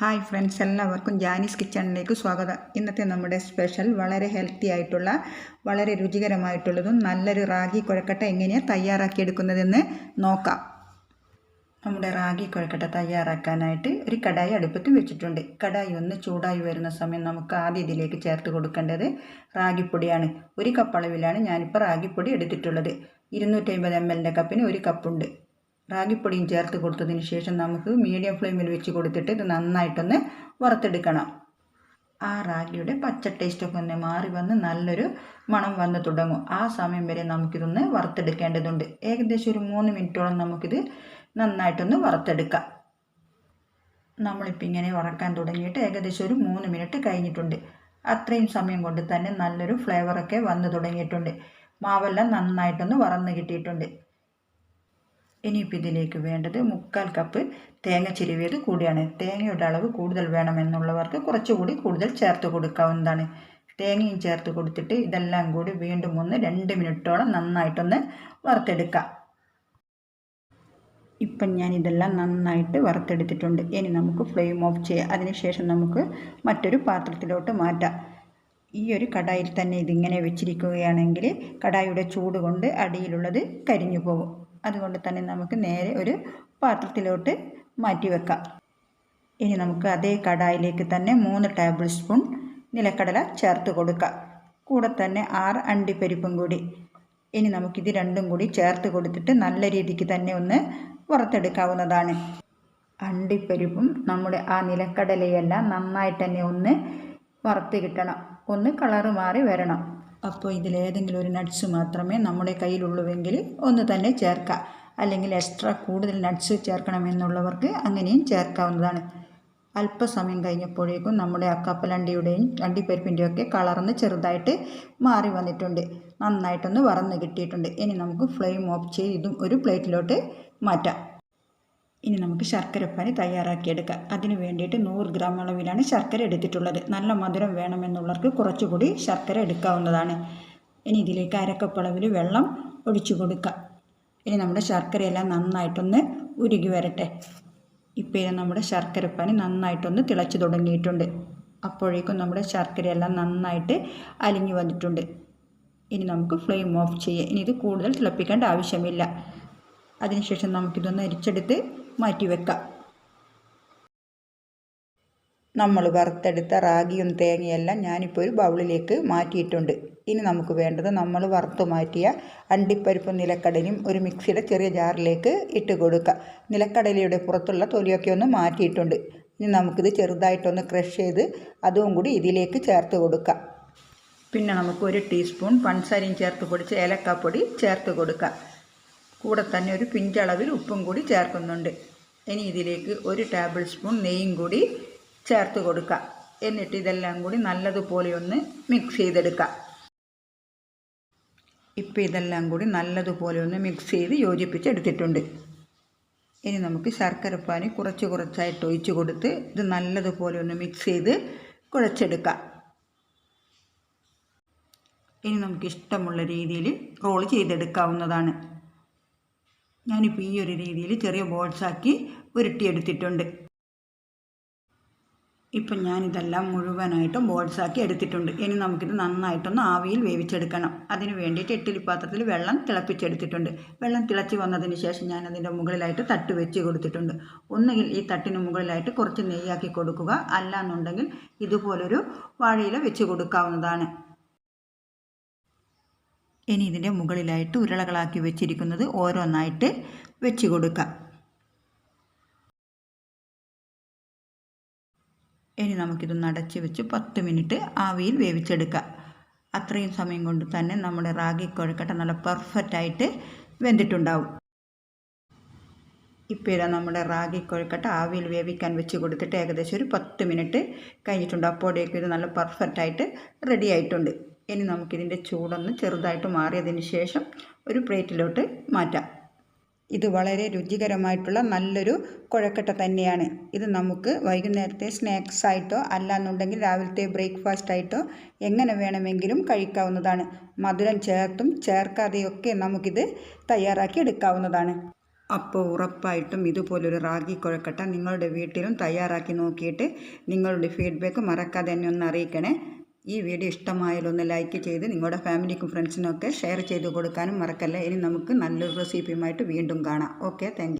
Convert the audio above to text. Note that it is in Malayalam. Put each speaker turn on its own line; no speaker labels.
ഹായ് ഫ്രണ്ട്സ് എല്ലാവർക്കും ജാനീസ് കിച്ചണിലേക്ക് സ്വാഗതം. ഇന്നത്തെ നമ്മുടെ സ്പെഷ്യൽ വളരെ ഹെൽത്തി ആയിട്ടുള്ള വളരെ രുചികരമായിട്ടുള്ളതും നല്ലൊരു റാഗി കുഴക്കട്ട എങ്ങനെയാണ് തയ്യാറാക്കിയെടുക്കുന്നതെന്ന് നോക്കാം. നമ്മുടെ റാഗി കുഴക്കട്ട തയ്യാറാക്കാനായിട്ട് ഒരു കടായി അടുപ്പത്ത് വെച്ചിട്ടുണ്ട്. കടായി ഒന്ന് ചൂടായി വരുന്ന സമയം നമുക്ക് ആദ്യം ഇതിലേക്ക് ചേർത്ത് കൊടുക്കേണ്ടത് റാഗിപ്പൊടിയാണ്. ഒരു കപ്പ് അളവിലാണ് ഞാനിപ്പോൾ റാഗിപ്പൊടി എടുത്തിട്ടുള്ളത്. ഇരുന്നൂറ്റി അമ്പത് എം എല്ലിന്റെ കപ്പിന് ഒരു കപ്പുണ്ട് റാഗിപ്പൊടിയും ചേർത്ത് കൊടുത്തതിന് ശേഷം നമുക്ക് മീഡിയം ഫ്ലെയിമിൽ വെച്ച് കൊടുത്തിട്ട് ഇത് നന്നായിട്ടൊന്ന് വറുത്തെടുക്കണം. ആ റാഗിയുടെ പച്ച ടേസ്റ്റൊക്കെ ഒന്ന് മാറി വന്ന് നല്ലൊരു മണം വന്ന് തുടങ്ങും. ആ സമയം വരെ നമുക്കിതൊന്ന് വറുത്തെടുക്കേണ്ടതുണ്ട്. ഏകദേശം ഒരു മൂന്ന് മിനിറ്റോളം നമുക്കിത് നന്നായിട്ടൊന്ന് വറുത്തെടുക്കാം. നമ്മളിപ്പോൾ ഇങ്ങനെ വറക്കാൻ തുടങ്ങിയിട്ട് ഏകദേശം ഒരു മൂന്ന് മിനിറ്റ് കഴിഞ്ഞിട്ടുണ്ട്. അത്രയും സമയം കൊണ്ട് തന്നെ നല്ലൊരു ഫ്ലേവറൊക്കെ വന്ന് തുടങ്ങിയിട്ടുണ്ട്. മാവെല്ലാം നന്നായിട്ടൊന്ന് വറന്ന് കിട്ടിയിട്ടുണ്ട്. ഇനിയിപ്പോൾ ഇതിലേക്ക് വേണ്ടത് മുക്കാൽ കപ്പ് തേങ്ങ ചിരുവിയത് കൂടിയാണ്. തേങ്ങയുടെ അളവ് കൂടുതൽ വേണമെന്നുള്ളവർക്ക് കുറച്ചുകൂടി കൂടുതൽ ചേർത്ത് കൊടുക്കാവുന്നതാണ്. തേങ്ങയും ചേർത്ത് കൊടുത്തിട്ട് ഇതെല്ലാം കൂടി വീണ്ടും ഒന്ന് രണ്ട് മിനിറ്റോളം നന്നായിട്ടൊന്ന് വറുത്തെടുക്കാം. ഇപ്പം ഞാൻ ഇതെല്ലാം നന്നായിട്ട് വറുത്തെടുത്തിട്ടുണ്ട്. ഇനി നമുക്ക് ഫ്ലെയിം ഓഫ് ചെയ്യാം. അതിനുശേഷം നമുക്ക് മറ്റൊരു പാത്രത്തിലോട്ട് മാറ്റാം. ഈ ഒരു കടായിൽ തന്നെ ഇതിങ്ങനെ വെച്ചിരിക്കുകയാണെങ്കിൽ കടായിയുടെ ചൂട് കൊണ്ട് അടിയിലുള്ളത് കരിഞ്ഞു പോകും. അതുകൊണ്ട് തന്നെ നമുക്ക് നേരെ ഒരു പാത്രത്തിലോട്ട് മാറ്റി വെക്കാം. ഇനി നമുക്ക് അതേ കടായിലേക്ക് തന്നെ മൂന്ന് ടേബിൾ സ്പൂൺ നിലക്കടല ചേർത്ത് കൊടുക്കാം. കൂടെ തന്നെ ആറ് അണ്ടിപ്പരിപ്പും കൂടി. ഇനി നമുക്കിത് രണ്ടും കൂടി ചേർത്ത് കൊടുത്തിട്ട് നല്ല രീതിക്ക് തന്നെ ഒന്ന് വറുത്തെടുക്കാവുന്നതാണ്. അണ്ടിപ്പരിപ്പും നമ്മുടെ ആ നിലക്കടലയെല്ലാം നന്നായിട്ട് തന്നെ ഒന്ന് വറുത്ത് കിട്ടണം. ഒന്ന് കളറ് മാറി വരണം. അപ്പോൾ ഇതിലേതെങ്കിലും ഒരു നട്ട്സ് മാത്രമേ നമ്മുടെ കയ്യിലുള്ളൂവെങ്കിൽ ഒന്ന് തന്നെ ചേർക്കാം. അല്ലെങ്കിൽ എക്സ്ട്രാ കൂടുതൽ നട്ട്സ് ചേർക്കണമെന്നുള്ളവർക്ക് അങ്ങനെയും ചേർക്കാവുന്നതാണ്. അല്പസമയം കഴിഞ്ഞപ്പോഴേക്കും നമ്മുടെ ആ കപ്പലണ്ടിയുടെയും അണ്ടിപ്പരിപ്പിന്റെയും ഒക്കെ കളർന്ന് ചെറുതായിട്ട് മാറി വന്നിട്ടുണ്ട്. നന്നായിട്ടൊന്ന് വറന്ന് കിട്ടിയിട്ടുണ്ട്. ഇനി നമുക്ക് ഫ്ലെയിം ഓഫ് ചെയ്ത് ഇതും ഒരു പ്ലേറ്റിലോട്ട് മാറ്റാം. ഇനി നമുക്ക് ശർക്കരപ്പാനി തയ്യാറാക്കിയെടുക്കാം. അതിന് വേണ്ടിയിട്ട് നൂറ് ഗ്രാം അളവിലാണ് ശർക്കര എടുത്തിട്ടുള്ളത്. നല്ല മധുരം വേണമെന്നുള്ളവർക്ക് കുറച്ചുകൂടി ശർക്കര എടുക്കാവുന്നതാണ്. ഇനി ഇതിലേക്ക് അരക്കപ്പളവിൽ വെള്ളം ഒഴിച്ചു കൊടുക്കുക ഇനി നമ്മുടെ ശർക്കരയെല്ലാം നന്നായിട്ടൊന്ന് ഉരുകി വരട്ടെ. ഇപ്പോൾ നമ്മുടെ ശർക്കരപ്പാനി നന്നായിട്ടൊന്ന് തിളച്ചു തുടങ്ങിയിട്ടുണ്ട്. അപ്പോഴേക്കും നമ്മുടെ ശർക്കരയെല്ലാം നന്നായിട്ട് അലിഞ്ഞു വന്നിട്ടുണ്ട്. ഇനി നമുക്ക് ഫ്ലെയിം ഓഫ് ചെയ്യാം. ഇനി ഇത് കൂടുതൽ തിളപ്പിക്കേണ്ട ആവശ്യമില്ല. അതിനുശേഷം നമുക്കിതൊന്ന് അരിച്ചെടുത്ത് മാറ്റി വെക്കാം നമ്മൾ വറുത്തെടുത്ത റാഗിയും തേങ്ങയെല്ലാം ഞാനിപ്പോൾ ഒരു ബൗളിലേക്ക് മാറ്റിയിട്ടുണ്ട്. ഇനി നമുക്ക് വേണ്ടത് നമ്മൾ വറുത്തു മാറ്റിയ അണ്ടിപ്പരിപ്പും നിലക്കടലയും ഒരു മിക്സിയുടെ ചെറിയ ജാറിലേക്ക് ഇട്ട് കൊടുക്കുക നിലക്കടലയുടെ പുറത്തുള്ള തൊലിയൊക്കെ ഒന്ന് മാറ്റിയിട്ടുണ്ട്. ഇനി നമുക്കിത് ചെറുതായിട്ടൊന്ന് ക്രഷ് ചെയ്ത് അതും കൂടി ഇതിലേക്ക് ചേർത്ത് കൊടുക്കുക പിന്നെ നമുക്ക് ഒരു ടീസ്പൂൺ പഞ്ചസാരയും ചേർത്ത് പൊടിച്ച് ഏലക്കാപ്പൊടി ചേർത്ത് കൊടുക്കുക കൂടെ തന്നെ ഒരു പിഞ്ചളവിൽ ഉപ്പും കൂടി ചേർക്കുന്നുണ്ട്. ഇനി ഇതിലേക്ക് ഒരു ടേബിൾ സ്പൂൺ നെയ്യും കൂടി ചേർത്ത് കൊടുക്കുക എന്നിട്ട് ഇതെല്ലാം കൂടി നല്ലതുപോലെ ഒന്ന് മിക്സ് ചെയ്തെടുക്കുക ഇപ്പോൾ ഇതെല്ലാം കൂടി നല്ലതുപോലെ ഒന്ന് മിക്സ് ചെയ്ത് യോജിപ്പിച്ചെടുത്തിട്ടുണ്ട്. ഇനി നമുക്ക് ശർക്കരപ്പാനി കുറച്ച് കുറച്ചായിട്ട് ഒഴിച്ച് കൊടുത്ത് ഇത് നല്ലതുപോലെ ഒന്ന് മിക്സ് ചെയ്ത് കുഴച്ചെടുക്കാം. ഇനി നമുക്ക് ഇഷ്ടമുള്ള രീതിയിൽ റോൾ ചെയ്തെടുക്കാവുന്നതാണ്. ഞാനിപ്പോൾ ഈ ഒരു രീതിയിൽ ചെറിയ ബോൾസാക്കി ഉരുട്ടിയെടുത്തിട്ടുണ്ട് ഇപ്പം ഞാനിതെല്ലാം മുഴുവനായിട്ടും ബോൾസാക്കി എടുത്തിട്ടുണ്ട്. ഇനി നമുക്കിത് നന്നായിട്ടൊന്ന് ആവിയിൽ വേവിച്ചെടുക്കണം. അതിന് വേണ്ടിയിട്ട് ഇഡ്ഡലി പാത്രത്തിൽ വെള്ളം തിളപ്പിച്ചെടുത്തിട്ടുണ്ട്. വെള്ളം തിളച്ച് വന്നതിന് ശേഷം ഞാൻ അതിന്റെ മുകളിലായിട്ട് തട്ട് വെച്ച് കൊടുത്തിട്ടുണ്ട്. ഒന്നുകിൽ ഈ തട്ടിന് മുകളിലായിട്ട് കുറച്ച് നെയ്യാക്കി കൊടുക്കുക. അല്ല എന്നുണ്ടെങ്കിൽ ഇതുപോലൊരു വാഴയില വെച്ച് കൊടുക്കാവുന്നതാണ്. ഇനി ഇതിന്റെ മുകളിലായിട്ട് ഉരുളകളാക്കി വെച്ചിരിക്കുന്നത് ഓരോന്നായിട്ട് വെച്ച് കൊടുക്കാം. ഇനി നമുക്കിത് അടച്ച് വെച്ച് പത്ത് മിനിറ്റ് ആവിയിൽ വേവിച്ചെടുക്കാം. അത്രയും സമയം കൊണ്ട് തന്നെ നമ്മുടെ റാഗി കുഴക്കട്ട നല്ല പെർഫെക്റ്റായിട്ട് വെന്തിട്ടുണ്ടാവും. ഇപ്പോൾ ഇതാ നമ്മുടെ റാഗി കുഴക്കട്ട ആവിയിൽ വേവിക്കാൻ വെച്ച് കൊടുത്തിട്ട് ഏകദേശം ഒരു പത്ത് മിനിറ്റ് കഴിഞ്ഞിട്ടുണ്ട്. അപ്പോഴേക്കും ഇത് നല്ല പെർഫെക്റ്റായിട്ട് റെഡി ആയിട്ടുണ്ട്. ഇനി നമുക്കിതിന്റെ ചൂടൊന്ന് ചെറുതായിട്ട് മാറിയതിന് ശേഷം ഒരു പ്ലേറ്റിലോട്ട് മാറ്റാം. ഇത് വളരെ രുചികരമായിട്ടുള്ള നല്ലൊരു കുഴക്കട്ട തന്നെയാണ്. ഇത് നമുക്ക് വൈകുന്നേരത്തെ സ്നാക്സ് ആയിട്ടോ അല്ലാന്നുണ്ടെങ്കിൽ രാവിലത്തെ ബ്രേക്ക്ഫാസ്റ്റ് ആയിട്ടോ എങ്ങനെ വേണമെങ്കിലും കഴിക്കാവുന്നതാണ്. മധുരം ചേർത്തും ചേർക്കാതെയൊക്കെ നമുക്കിത് തയ്യാറാക്കി എടുക്കാവുന്നതാണ്. അപ്പോൾ ഉറപ്പായിട്ടും ഇതുപോലൊരു റാഗി കുഴക്കട്ട നിങ്ങളുടെ വീട്ടിലും തയ്യാറാക്കി നോക്കിയിട്ട് നിങ്ങളുടെ ഫീഡ്ബാക്ക് മറക്കാതെ തന്നെ ഒന്ന് അറിയിക്കണേ. ഈ വീഡിയോ ഇഷ്ടമായാലും ഒന്ന് ലൈക്ക് ചെയ്ത് നിങ്ങളുടെ ഫാമിലിക്കും ഫ്രണ്ട്സിനൊക്കെ ഷെയർ ചെയ്ത് കൊടുക്കാനും മറക്കല്ല. ഇനി നമുക്ക് നല്ലൊരു റെസിപ്പിയുമായിട്ട് വീണ്ടും കാണാം. Okay thank